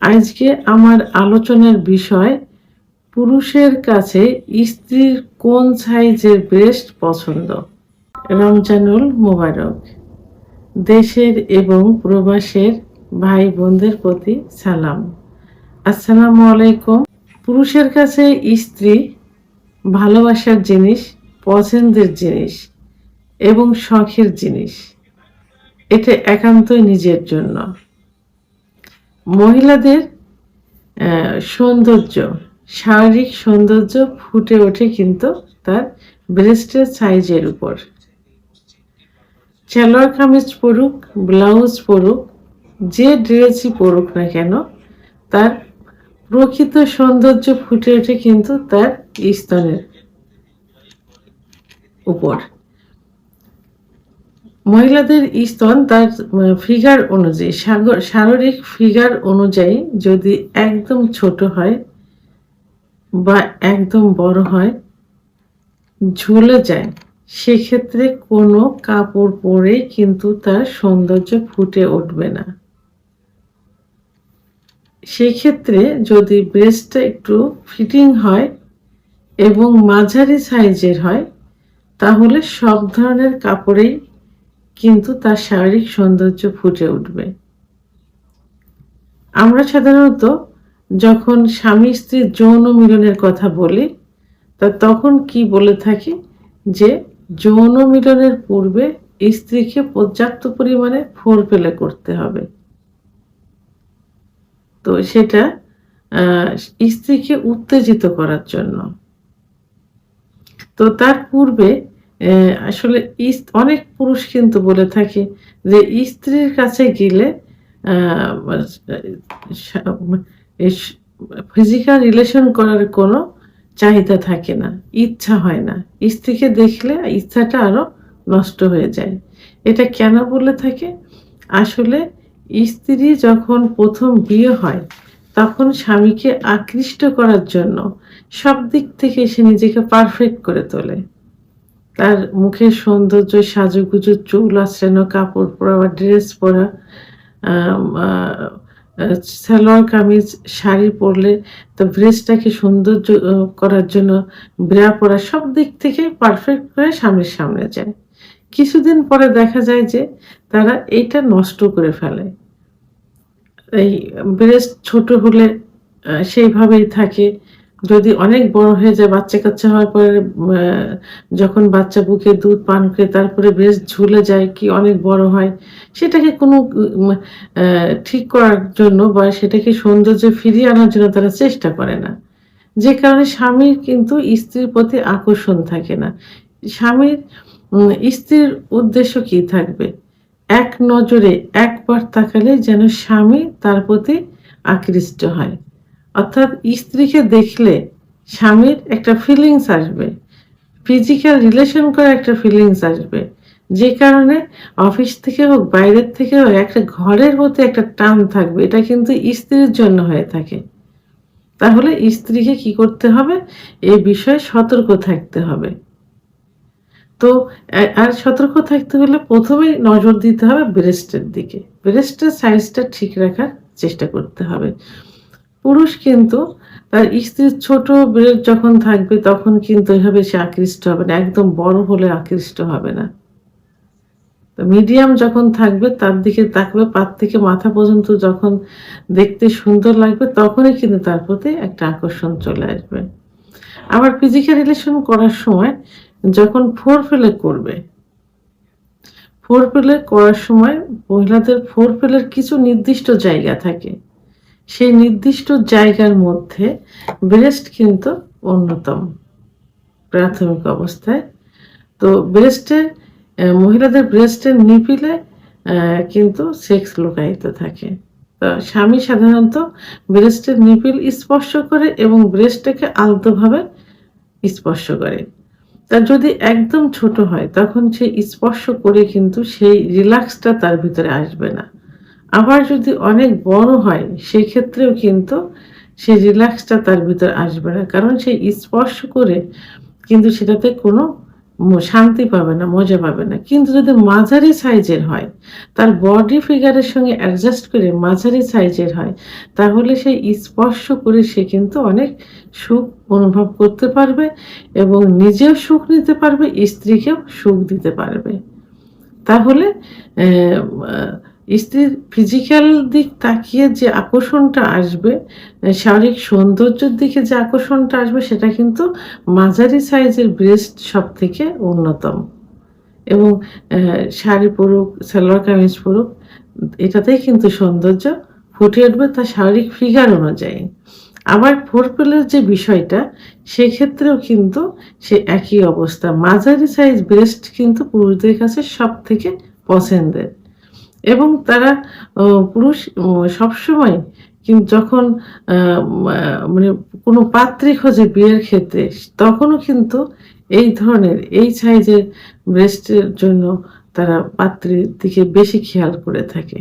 আজকে আমার আলোচনার বিষয়, পুরুষের কাছে স্ত্রীর কোন সাইজের ব্রেস্ট পছন্দ? রমজানুল মোবারক। দেশের এবং প্রবাসের ভাই বোনদের প্রতি সালাম। আসসালামু আলাইকুম। পুরুষের কাছে স্ত্রী ভালোবাসার জিনিস, পছন্দের জিনিস এবং শখের জিনিস। এটা একান্তই নিজের জন্য। মহিলাদের সৌন্দর্য, শারীরিক সৌন্দর্য ফুটে ওঠে কিন্তু তার ব্রেস্টের সাইজের উপর। সালোয়ার কামিজ পরুক ব্লাউজ পরুক, যে ড্রেসই পরুক না কেন, তার প্রকৃত সৌন্দর্য ফুটে ওঠে কিন্তু তার স্তনের উপর। মহিলাদের স্তন তার ফিগার অনুযায়ী শারীরিক ফিগার অনুযায়ী যদি একদম ছোট হয় বা একদম বড় হয়, ঝুলে যায়, সেক্ষেত্রে কোনো কাপড় পরে কিন্তু তার সৌন্দর্য ফুটে উঠবে না। সেক্ষেত্রে যদি ব্রেস্টটা একটু ফিটিং হয় এবং মাঝারি সাইজের হয়, তাহলে সব ধরনের কাপড়েই কিন্তু তার শারীরিক সৌন্দর্য ফুটে উঠবে। আমরা সাধারণত যখন স্বামী স্ত্রীর যৌন মিলনের কথা বলি, তা তখন কি বলে থাকি যে, যৌন মিলনের পূর্বে স্ত্রীকে পর্যাপ্ত পরিমাণে ফোর পেলে করতে হবে। তো সেটা স্ত্রীকে উত্তেজিত করার জন্য। তো তার পূর্বে আসলে অনেক পুরুষ কিন্তু বলে থাকে যে স্ত্রীর কাছে গেলে ফিজিক্যাল রিলেশন করার কোনো চাহিদা থাকে না, ইচ্ছা হয় না। স্ত্রীকে দেখলে ইচ্ছাটা আরও নষ্ট হয়ে যায়। এটা কেন বলে থাকে? আসলে স্ত্রী যখন প্রথম বিয়ে হয়, তখন স্বামীকে আকৃষ্ট করার জন্য সব দিক থেকে সে নিজেকে পারফেক্ট করে তোলে। তার মুখের সৌন্দর্য, সাজুগুজু, চুল আশ্রানো, কাপড় পরা বা ড্রেস পরা সালোয়ার কামিজ, শাড়ি পরলে তো ব্রেসটাকে সৌন্দর্য করার জন্য ব্রা পরা সব দিক থেকে পারফেক্ট হয়ে সামনের সামনে যায়। কিছুদিন পরে দেখা যায় যে তারা এইটা নষ্ট করে ফেলে। এই ব্রেস্ট ছোট হলে সেইভাবেই থাকে। যদি অনেক বড় হয়ে যায়, বাচ্চা কাচ্চা হওয়ার পরে যখন বাচ্চা বুকে দুধ পান করে, তারপরে বেশ ঝুলে যায় কি অনেক বড় হয়, সেটাকে কোনো ঠিক করার জন্য বা সেটাকে সৌন্দর্য ফিরিয়ে আনার জন্য তারা চেষ্টা করে না। যে কারণে স্বামীর কিন্তু স্ত্রীর প্রতি আকর্ষণ থাকে না। স্বামীর স্ত্রীর উদ্দেশ্য কি থাকবে? এক নজরে একবার তাকালে যেন স্বামী তার প্রতি আকৃষ্ট হয়। অর্থাৎ স্ত্রীকে দেখলে স্বামীর একটা ফিলিংস আসবে ফিজিক্যাল রিলেশন করে একটা ফিলিংস আসবে। যে কারণে অফিস থেকে হোক, বাইরের থেকে হোক, একটা ঘরের মধ্যে একটা টান থাকবে, এটা কিন্তু স্ত্রীর জন্য হয়ে থাকে। তাহলে স্ত্রীকে কি করতে হবে? এই বিষয়ে সতর্ক থাকতে হবে। তো আর সতর্ক থাকতে হলে প্রথমেই নজর দিতে হবে ব্রেস্টের দিকে। ব্রেস্টের সাইজটা ঠিক রাখার চেষ্টা করতে হবে। পুরুষ কিন্তু, তার স্ত্রীর ছোট ব্রেস্ট যখন থাকবে, তখন কিন্তু এভাবে সে আকৃষ্ট হবে না, একদম বড় হলে আকৃষ্ট হবে না। তো মিডিয়াম যখন থাকবে, তার দিকে তাকবে, পাত থেকে মাথা পর্যন্ত যখন দেখতে সুন্দর লাগবে, তখনই কিন্তু তার প্রতি একটা আকর্ষণ চলে আসবে। আবার ফিজিক্যাল রিলেশন করার সময় যখন ফোর ফেলে করবে ফোর ফেলে করার সময় মহিলাদের ফোর ফেলের কিছু নির্দিষ্ট জায়গা থাকে। সেই নির্দিষ্ট জায়গার মধ্যে ব্রেস্ট কিন্তু অন্যতম প্রাথমিক অবস্থায়। তো ব্রেস্টের মহিলাদের ব্রেস্টের নিপিলে কিন্তু সেক্স লুকায়িত থাকে। তো স্বামী সাধারণত ব্রেস্টের নিপিল স্পর্শ করে এবং ব্রেস্টটাকে আলতোভাবে স্পর্শ করে। তার যদি একদম ছোট হয়, তখন সে স্পর্শ করে কিন্তু সেই রিল্যাক্সটা তার ভিতরে আসবে না। আবার যদি অনেক বড় হয় সেই ক্ষেত্রেও কিন্তু সেই রিল্যাক্সটা তার ভিতরে আসবে না। কারণ সে স্পর্শ করে কিন্তু সেটাতে কোনো শান্তি পাবে না, মজা পাবে না। কিন্তু যদি মাঝারি সাইজের হয়, তার বডি ফিগারের সঙ্গে অ্যাডজাস্ট করে মাঝারি সাইজের হয়, তাহলে সেই স্পর্শ করে সে কিন্তু অনেক সুখ অনুভব করতে পারবে এবং নিজেও সুখ নিতে পারবে, স্ত্রীকেও সুখ দিতে পারবে। তাহলে স্ত্রীর ফিজিক্যাল দিক তাকিয়ে যে আকর্ষণটা আসবে শারীরিক সৌন্দর্যের দিকে যে আকর্ষণটা আসবে, সেটা কিন্তু মাঝারি সাইজের ব্রেস্ট সব থেকে অন্যতম। এবং শাড়ি পরুক, সালোয়ার কামিজ পরুক, এটাতেই কিন্তু সৌন্দর্য ফুটে উঠবে তার শারীরিক ফিগার অনুযায়ী। আবার ফোরপেলের যে বিষয়টা, সেক্ষেত্রেও কিন্তু সে একই অবস্থা। মাঝারি সাইজ ব্রেস্ট কিন্তু পুরুষদের কাছে সব থেকে পছন্দের। এবং তারা পুরুষ সবসময় কিন্তু যখন মানে কোনো পাত্রী খোঁজে বিয়ের ক্ষেত্রে, তখনও কিন্তু এই ধরনের এই সাইজের ব্রেস্টের জন্য তারা পাত্রীর দিকে বেশি খেয়াল করে থাকে।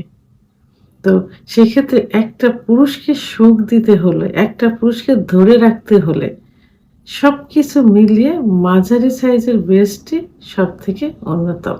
তো সেক্ষেত্রে একটা পুরুষকে সুখ দিতে হলে, একটা পুরুষকে ধরে রাখতে হলে সব কিছু মিলিয়ে মাঝারি সাইজের ব্রেস্টই সব থেকে অন্যতম।